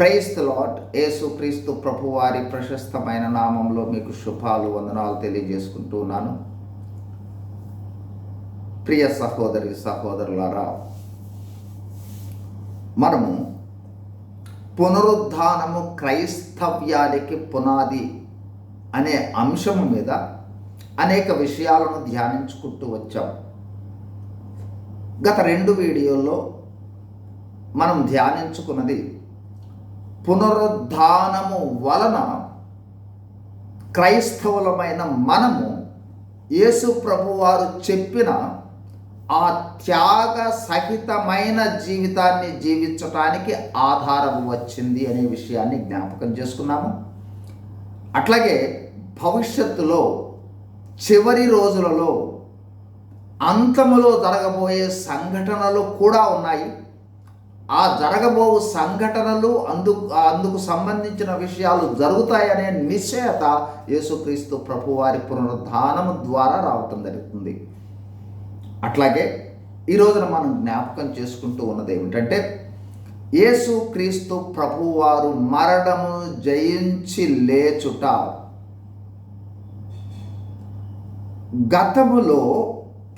Price lot యేసు క్రీస్తు ప్రభు వారి ప్రశస్తమైన నామంలో మీకు శుభాలు వందనాలు తెలియజేసుకుంటూ ఉన్నాను. ప్రియ సహోదరి సహోదరులారా మనము పునరుద్ధానము క్రైస్తవ్యానికి పునాది అనే అంశము మీద అనేక విషయాలను ధ్యానించుకుంటూ వచ్చాం. గత రెండు వీడియోల్లో మనం ధ్యానించుకున్నది పునరుద్ధానము వలన క్రైస్తవులమైన మనము యేసు ప్రభువారు చెప్పిన ఆ త్యాగ సహితమైన జీవితాన్ని జీవించటానికి ఆధారం వచ్చింది అనే విషయాన్ని జ్ఞాపకం చేసుకున్నాము. అట్లాగే భవిష్యత్తులో చివరి రోజులలో అంతములో జరగబోయే సంఘటనలు కూడా ఉన్నాయి. ఆ జరగబోవు సంఘటనలు అందుకు అందుకు సంబంధించిన విషయాలు జరుగుతాయనే నిశ్చయత యేసుక్రీస్తు ప్రభువారి పునరుద్ధానం ద్వారా రావటం జరుగుతుంది. అట్లాగే ఈరోజున మనం జ్ఞాపకం చేసుకుంటూ ఉన్నది ఏమిటంటే యేసు క్రీస్తు ప్రభువారు మరణము జయించి లేచుట గతములో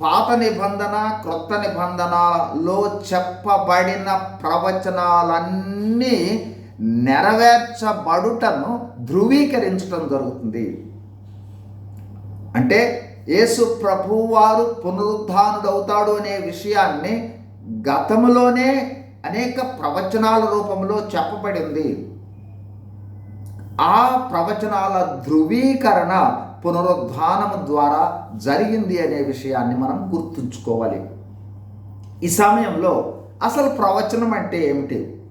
పాత నిబంధన క్రొత్త నిబంధనలో చెప్పబడిన ప్రవచనాలన్నీ నెరవేర్చబడుటను ధృవీకరించడం జరుగుతుంది. అంటే యేసు ప్రభువారు పునరుద్ధానుడవుతాడు అనే విషయాన్ని గతంలోనే అనేక ప్రవచనాల రూపంలో చెప్పబడింది. ఆ ప్రవచనాల ధృవీకరణ పునరుద్ధానము ద్వారా జరిగింది అనే విషయాన్ని మనం గుర్తుంచుకోవాలి. ఈ సమయంలో అసలు ప్రవచనం అంటే ఏమిటి?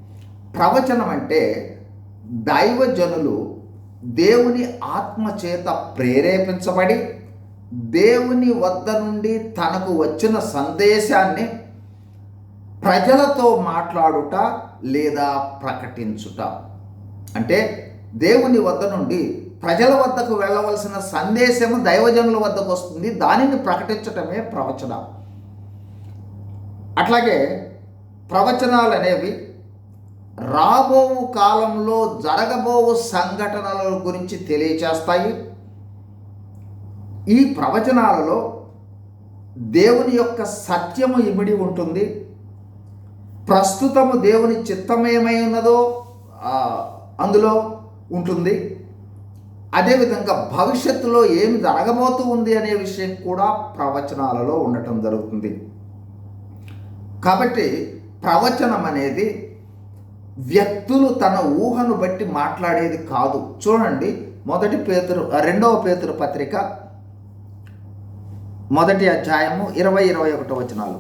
ప్రవచనం అంటే దైవజనులు దేవుని ఆత్మ చేత ప్రేరేపించబడి దేవుని వద్ద నుండి తనకు వచ్చిన సందేశాన్ని ప్రజలతో మాట్లాడుట లేదా ప్రకటించుట. అంటే దేవుని వద్ద నుండి ప్రజల వద్దకు వెళ్ళవలసిన సందేశము దైవజనుల వద్దకు వస్తుంది. దానిని ప్రకటించటమే ప్రవచనం. అట్లాగే ప్రవచనాలు అనేవి రాబోవు కాలంలో జరగబోవు సంఘటనల గురించి తెలియచేస్తాయి. ఈ ప్రవచనాలలో దేవుని యొక్క సత్యము ఇమిడి ఉంటుంది. ప్రస్తుతము దేవుని చిత్తమేమై ఉన్నదో అందులో ఉంటుంది. అదేవిధంగా భవిష్యత్తులో ఏమి జరగబోతూ ఉంది అనే విషయం కూడా ప్రవచనాలలో ఉండటం జరుగుతుంది. కాబట్టి ప్రవచనం అనేది వ్యక్తులు తన ఊహను బట్టి మాట్లాడేది కాదు. చూడండి మొదటి పేతురు రెండవ పేతురు పత్రిక మొదటి అధ్యాయము ఇరవై ఇరవై ఒకటో వచనాలు.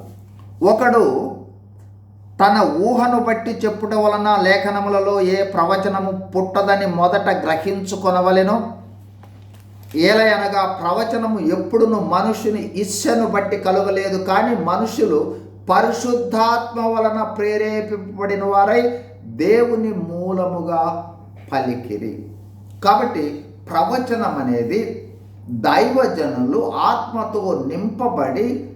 ఒకడు తన ఊహను బట్టి చెప్పుట వలన లేఖనములలో ఏ ప్రవచనము పుట్టదని మొదట గ్రహించుకొనవలెనో? ఏలయనగా ప్రవచనము ఎప్పుడును మనుషుని ఇచ్చను బట్టి కలగలేదు కానీ మనుషులు పరిశుద్ధాత్మ వలన ప్రేరేపింపబడిన వారై దేవుని మూలముగా పలికిరి. కాబట్టి ప్రవచనం అనేది దైవజనులు ఆత్మతో నింపబడి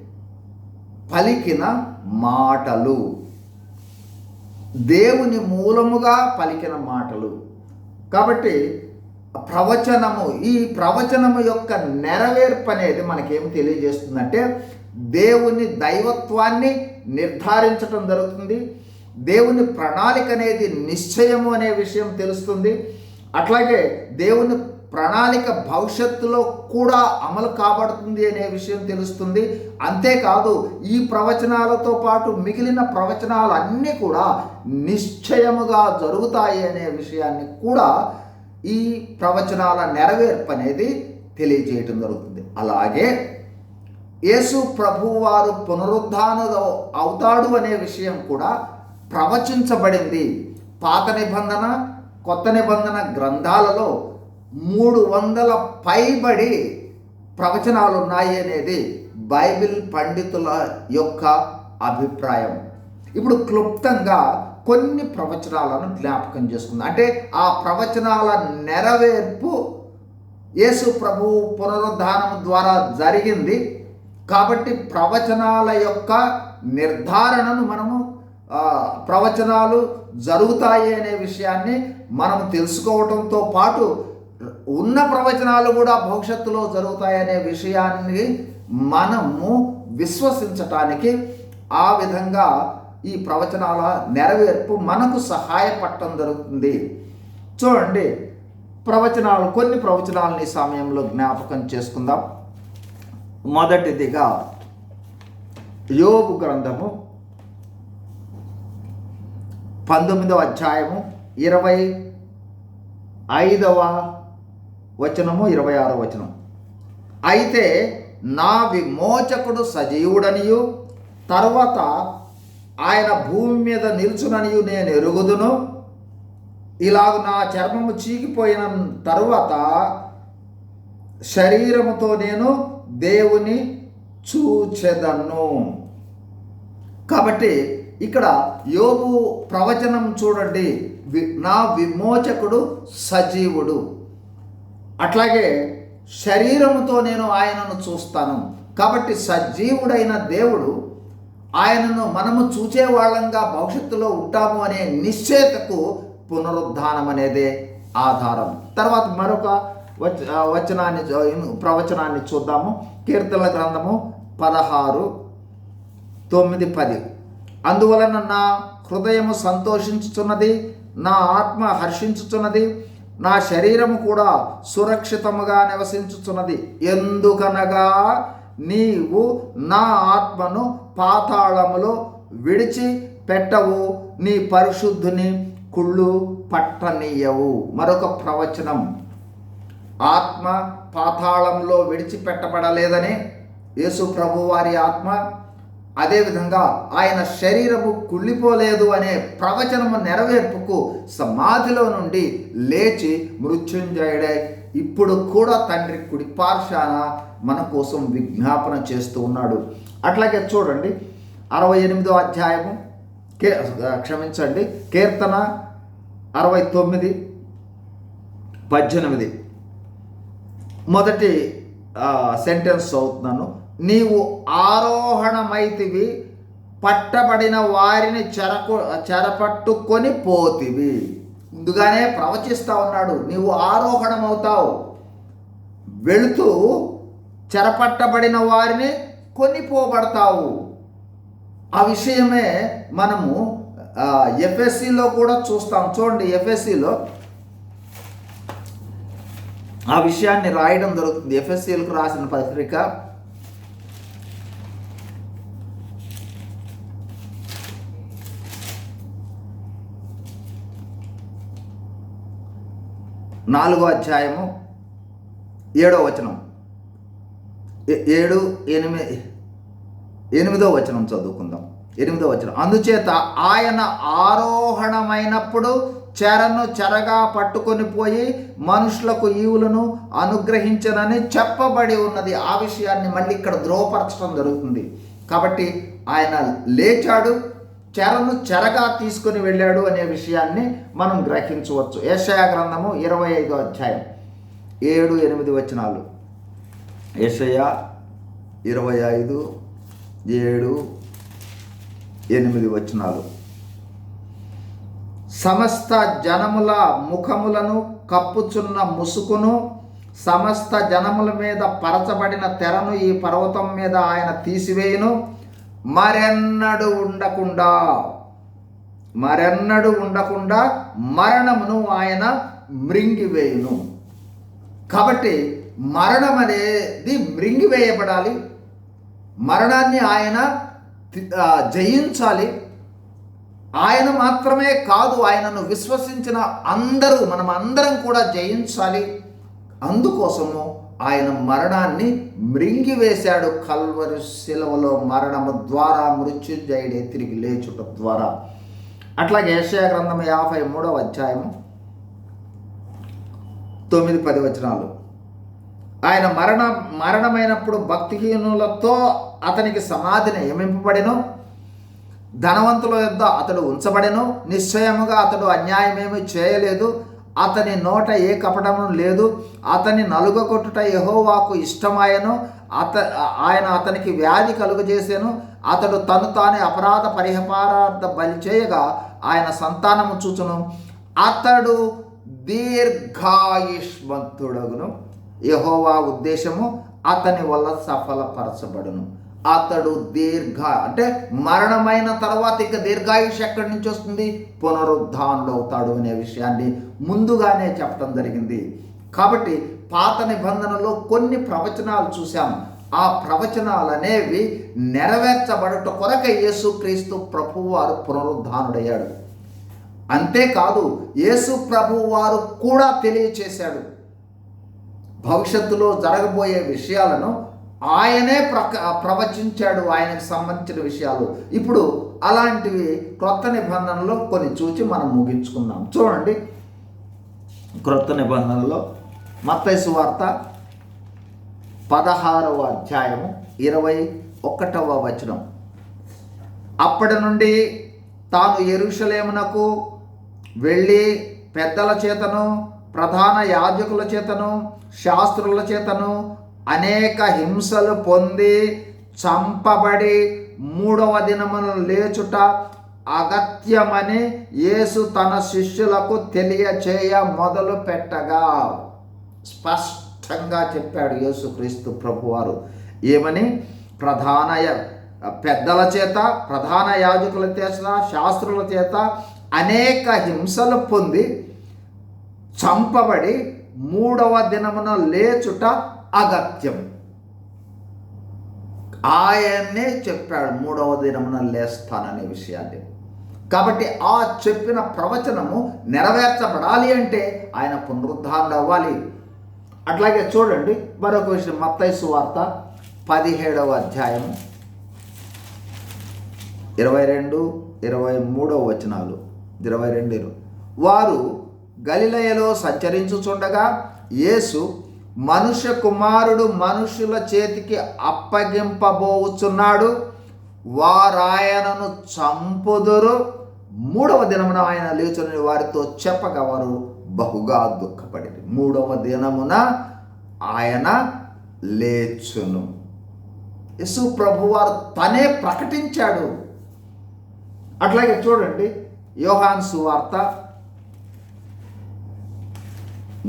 పలికిన మాటలు. దేవుని మూలముగా పలికిన మాటలు. కాబట్టి ప్రవచనము ఈ ప్రవచనము యొక్క నెరవేర్పు అనేది మనకేం తెలియజేస్తుందంటే దేవుని దైవత్వాన్ని నిర్ధారించటం జరుగుతుంది. దేవుని ప్రణాళిక అనేది నిశ్చయము అనే విషయం తెలుస్తుంది. అట్లాగే దేవుని ప్రణాళిక భవిష్యత్తులో కూడా అమలు కాబడుతుంది అనే విషయం తెలుస్తుంది. అంతేకాదు ఈ ప్రవచనాలతో పాటు మిగిలిన ప్రవచనాలన్నీ కూడా నిశ్చయముగా జరుగుతాయి అనే విషయాన్ని కూడా ఈ ప్రవచనాల నెరవేర్పు అనేది తెలియజేయటం జరుగుతుంది. అలాగే యేసు ప్రభువారు పునరుద్ధాన అవుతాడు అనే విషయం కూడా ప్రవచించబడింది. పాత నిబంధన కొత్త నిబంధన గ్రంథాలలో మూడు వందల పైబడి ప్రవచనాలు ఉన్నాయి అనేది బైబిల్ పండితుల యొక్క అభిప్రాయం. ఇప్పుడు క్లుప్తంగా కొన్ని ప్రవచనాలను జ్ఞాపకం చేసుకుంది. అంటే ఆ ప్రవచనాల నెరవేర్పు యేసు ప్రభు పునరుద్ధానం ద్వారా జరిగింది. కాబట్టి ప్రవచనాల యొక్క నిర్ధారణను మనము ప్రవచనాలు జరుగుతాయి అనే విషయాన్ని మనం తెలుసుకోవడంతో పాటు ఉన్న ప్రవచనాలు కూడా భవిష్యత్తులో జరుగుతాయనే విషయాన్ని మనము విశ్వసించటానికి ఆ విధంగా ఈ ప్రవచనాల నెరవేర్పు మనకు సహాయపడటం జరుగుతుంది. చూడండి ప్రవచనాలు కొన్ని ప్రవచనాలను ఈ సమయంలో జ్ఞాపకం చేసుకుందాం. మొదటిదిగా యోగు గ్రంథము పంతొమ్మిదవ అధ్యాయము ఇరవై ఐదవ వచనము ఇరవై ఆరో వచనం. అయితే నా విమోచకుడు సజీవుడనియు తర్వాత ఆయన భూమి మీద నిల్చుననియు నేను ఎరుగుదును. ఇలాగ నా చర్మము చీకిపోయిన తరువాత శరీరముతో నేను దేవుని చూచెదను. కాబట్టి ఇక్కడ యోగు ప్రవచనం చూడండి. వి- నా విమోచకుడు సజీవుడు. అట్లాగే శరీరముతో నేను ఆయనను చూస్తాను. కాబట్టి సజీవుడైన దేవుడు ఆయనను మనము చూచే వాళ్ళంగా భవిష్యత్తులో ఉంటాము అనే నిశ్చేతకు పునరుద్ధానం అనేదే ఆధారం. తర్వాత మరొక వచ వచనాన్ని ప్రవచనాన్ని చూద్దాము. కీర్తనల గ్రంథము పదహారు తొమ్మిది పది. అందువలన నా హృదయము సంతోషించుచున్నది నా ఆత్మ హర్షించుచున్నది నా శరీరము కూడా సురక్షితముగా నివసించుచున్నది. ఎందుకనగా నీవు నా ఆత్మను పాతాళములో విడిచి పెట్టవు. నీ పరిశుద్ధుని కుళ్ళు పట్టనీయవు. మరొక ప్రవచనం. ఆత్మ పాతాళంలో విడిచిపెట్టబడలేదని యేసు ప్రభువారి ఆత్మ అదేవిధంగా ఆయన శరీరము కుళ్ళిపోలేదు అనే ప్రవచనము నెరవేర్పుకు సమాధిలో నుండి లేచి మృత్యుంజయుడై ఇప్పుడు కూడా తండ్రి కుడిపార్శాన మన కోసం విజ్ఞాపన చేస్తూ ఉన్నాడు. అట్లాగే చూడండి అరవై ఎనిమిదో అధ్యాయము కే క్షమించండి కీర్తన అరవై తొమ్మిది పద్దెనిమిది. మొదటి సెంటెన్స్ చదువుతున్నాను. నీవు ఆరోహణమైతివి పట్టబడిన వారిని చెరకు చెరపట్టుకొని పోతివి. ముందుగానే ప్రవచిస్తా ఉన్నాడు నీవు ఆరోహణమవుతావు. వెళుతూ చెరపట్టబడిన వారిని కొనిపోబడతావు. ఆ విషయమే మనము ఎఫ్ఎస్సిలో కూడా చూస్తాం. చూడండి ఎఫ్ఎస్సిలో. ఆ విషయాన్ని రాయడం జరుగుతుంది. ఎఫ్ఎస్సీలకు రాసిన పత్రిక నాలుగో అధ్యాయము ఏడో వచనం. ఏ- ఏడు ఎనిమిది ఎనిమిదో వచనం చదువుకుందాం. ఎనిమిదో వచనం. అందుచేత ఆయన ఆరోహణమైనప్పుడు చెరను చెరగా పట్టుకొని పోయి మనుషులకు ఈవులను అనుగ్రహించనని చెప్పబడి ఉన్నది. ఆ విషయాన్ని మళ్ళీ ఇక్కడ ధ్రువపరచడం జరుగుతుంది. కాబట్టి ఆయన లేచాడు చెరను చెరగా తీసుకొని వెళ్ళాడు అనే విషయాన్ని మనం గ్రహించవచ్చు. ఏషయ గ్రంథము ఇరవై ఐదో అధ్యాయం. ఏడు ఎనిమిది వచనాలు. ఏషయ ఇరవై ఐదు ఏడు ఎనిమిది వచనాలు. సమస్త జనముల ముఖములను కప్పుచున్న ముసుకును సమస్త జనముల మీద పరచబడిన తెరను ఈ పర్వతం మీద ఆయన తీసివేయును. మరెన్నడు ఉండకుండా మరెన్నడు ఉండకుండా మరణమును ఆయన మృంగివేయును. కాబట్టి మరణం అనేది మృంగివేయబడాలి. మరణాన్ని ఆయన జయించాలి. ఆయన మాత్రమే కాదు ఆయనను విశ్వసించిన అందరూ మనం అందరం కూడా జయించాలి. అందుకోసము ఆయన మరణాన్ని మృంగివేశాడు కల్వరి శిలవలో మరణము ద్వారా మృత్యుంజయుడే తిరిగి లేచుట ద్వారా. అట్లాగే ఏషయా గ్రంథం యాభై మూడవ అధ్యాయము తొమ్మిది పది వచనాలు. ఆయన మరణ మరణమైనప్పుడు భక్తిహీనులతో అతనికి సమాధిని నియమింపబడెను. ధనవంతుల యొద్ద అతడు ఉంచబడెను. నిశ్చయముగా అతడు అన్యాయమేమీ చేయలేదు. అతని నోట ఏ కపటము లేదు. అతని నలుగ కొట్టుట యహోవాకు ఇష్టమాయను. అత ఆయన అతనికి వ్యాధి కలుగజేసాను. అతడు తను తానే అపరాధ పరిహారార్థ బలి చేయగా ఆయన సంతానము చూచును. అతడు దీర్ఘాయుష్మంతుడగును. యహోవా ఉద్దేశము అతని వల్ల సఫలపరచబడును. అతడు దీర్ఘ అంటే మరణమైన తర్వాత ఇక దీర్ఘాయుష్ ఎక్కడి నుంచి వస్తుంది? పునరుద్ధానుడు అవుతాడు అనే విషయాన్ని ముందుగానే చెప్పడం జరిగింది. కాబట్టి పాత నిబంధనలో కొన్ని ప్రవచనాలు చూసాం ఆ ప్రవచనాలు అనేవి నెరవేర్చబడట కొరక యేసుక్రీస్తు ప్రభు వారు పునరుద్ధానుడయ్యాడు. అంతేకాదు యేసు ప్రభు వారు కూడా తెలియచేశాడు. భవిష్యత్తులో జరగబోయే విషయాలను ఆయనే ప్రక ప్రవచించాడు ఆయనకు సంబంధించిన విషయాలు. ఇప్పుడు అలాంటివి క్రొత్త నిబంధనలో కొన్ని చూచి మనం ముగించుకుందాం. చూడండి. క్రొత్త నిబంధనలో మత్తైసు వార్త పదహారవ అధ్యాయము ఇరవై ఒకటవ వచనం. అప్పటి నుండి తాను ఎరుషలేమునకు వెళ్ళి పెద్దల చేతను ప్రధాన యాజకుల చేతను శాస్త్రుల చేతను అనేక హింసలు పొంది చంపబడి మూడవ దినమును లేచుట అగత్యమని యేసు తన శిష్యులకు తెలియచేయ మొదలు పెట్టగా. స్పష్టంగా చెప్పాడు యేసుక్రీస్తు ప్రభువారు. ఏమని? ప్రధాన పెద్దల చేత ప్రధాన యాజకుల చేత శాస్త్రుల చేత అనేక హింసలు పొంది చంపబడి మూడవ దినమున లేచుట అగత్యం. ఆయనే చెప్పాడు మూడవ దినమున లేస్తాననే విషయాన్ని. కాబట్టి ఆ చెప్పిన ప్రవచనము నెరవేర్చబడాలి అంటే ఆయన పునరుద్ధారణ అవ్వాలి. అట్లాగే చూడండి మరొక విషయం మత్తైసు వార్త పదిహేడవ అధ్యాయం ఇరవై రెండు ఇరవై మూడవ వచనాలు. ఇరవై రెండు వారు గలిలయలో సంచరించుచుండగా యేసు మనుష్య కుమారుడు మనుషుల చేతికి అప్పగింపబోచున్నాడు. వారాయనను చంపుదురు. మూడవ దినమున ఆయన లేచుని వారితో చెప్పగా వారు బహుగా దుఃఖపడి మూడవ దినమున ఆయన లేచును. యేసు ప్రభువారు తనే ప్రకటించాడు. అట్లాగే చూడండి యోహాన్ సువార్త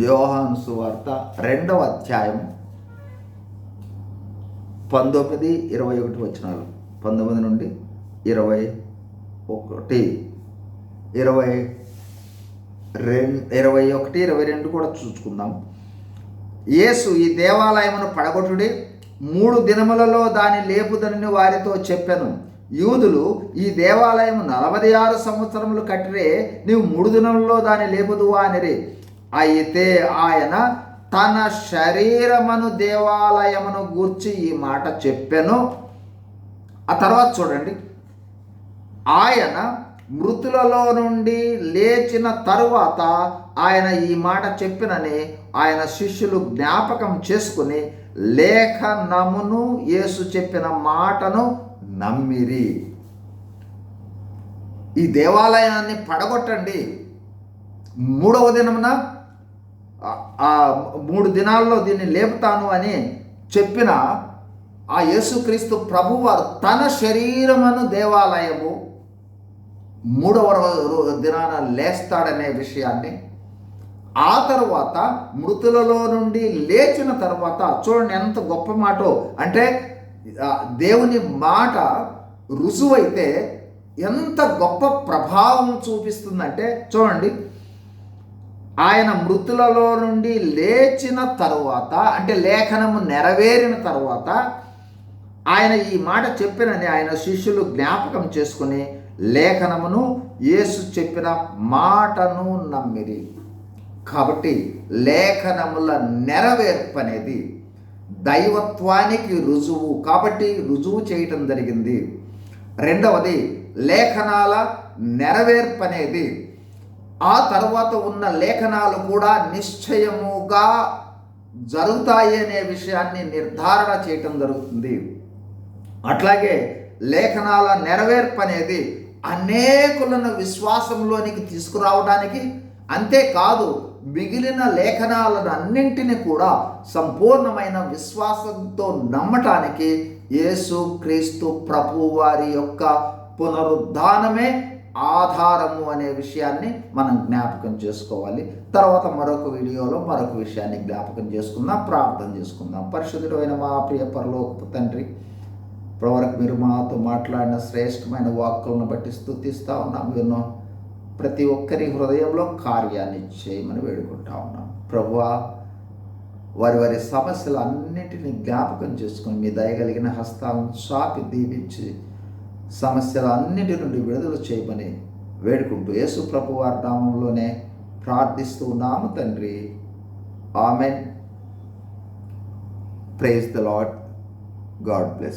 యోహాను సువార్త రెండవ అధ్యాయం పంతొమ్మిది ఇరవై ఒకటి వచ్చినారు పంతొమ్మిది నుండి ఇరవై ఒకటి. ఇరవై రెండు ఇరవై ఒకటి ఇరవై రెండు కూడా చూసుకుందాం. యేసు ఈ దేవాలయమును పడగొట్టుడి మూడు దినములలో దాని లేపుదనని వారితో చెప్పాను. యూదులు ఈ దేవాలయం నలభై ఆరు సంవత్సరములు కట్టిరే నీవు మూడు దినములలో దాని లేపుదువా అనిరి. అయితే ఆయన తన శరీరమును దేవాలయమును గూర్చి ఈ మాట చెప్పాను. ఆ తర్వాత చూడండి. ఆయన మృతులలో నుండి లేచిన తరువాత ఆయన ఈ మాట చెప్పినని ఆయన శిష్యులు జ్ఞాపకం చేసుకుని లేఖనమును యేసు చెప్పిన మాటను నమ్మిరి. ఈ దేవాలయాన్ని పడగొట్టండి. మూడవ దినమున ఆ- మూడు దినాల్లో దీన్ని లేపుతాను అని చెప్పిన ఆ యేసుక్రీస్తు ప్రభువారు తన శరీరమును దేవాలయము మూడవ దినాన లేస్తాడనే విషయాన్ని ఆ తరువాత మృతులలో నుండి లేచిన తర్వాత చూడండి ఎంత గొప్ప మాటో. అంటే దేవుని మాట రుజువైతే ఎంత గొప్ప ప్రభావం చూపిస్తుందంటే చూడండి ఆయన మృతులలో నుండి లేచిన తరువాత అంటే లేఖనము నెరవేరిన తరువాత ఆయన ఈ మాట చెప్పినని ఆయన శిష్యులు జ్ఞాపకం చేసుకుని లేఖనమును యేసు చెప్పిన మాటను నమ్మిరి. కాబట్టి లేఖనముల నెరవేర్పు అనేది దైవత్వానికి రుజువు. కాబట్టి రుజువు చేయటం జరిగింది. రెండవది లేఖనాల నెరవేర్పు అనేది ఆ తర్వాత ఉన్న లేఖనాలు కూడా నిశ్చయముగా జరుగుతాయి అనే విషయాన్ని నిర్ధారణ చేయటం జరుగుతుంది. అట్లాగే లేఖనాల నెరవేర్పు అనేది అనేకులను విశ్వాసంలోనికి తీసుకురావడానికి అంతేకాదు మిగిలిన లేఖనాలను అన్నింటినీ కూడా సంపూర్ణమైన విశ్వాసంతో నమ్మటానికి యేసు క్రీస్తు ప్రభు వారి యొక్క పునరుద్ధానమే ఆధారము అనే విషయాన్ని మనం జ్ఞాపకం చేసుకోవాలి. తర్వాత మరొక వీడియోలో మరొక విషయాన్ని జ్ఞాపకం చేసుకుందాం ప్రార్థన చేసుకుందాం. పరిశుద్ధుడైన మా ప్రియ పరలోకపు తండ్రి ఇప్పటివరకు మీరు మాతో మాట్లాడిన శ్రేష్టమైన వాక్కులను బట్టి స్థుతిస్తూ ఉన్నాం. ఎన్నో ప్రతి ఒక్కరి హృదయంలో కార్యాన్ని చేయమని వేడుకుంటా ఉన్నాం. ప్రభువా వారి వారి సమస్యలు అన్నిటినీ జ్ఞాపకం చేసుకొని మీ దయగలిగిన హస్తాలను చాపి దీవించి సమస్యల అన్నిటి నుండి విడుదల చేయమని వేడుకుంటూ యేసు ప్రభు వారి నామంలోనే ప్రార్థిస్తూ ఉన్నాము తండ్రి. Amen. Praise the Lord God bless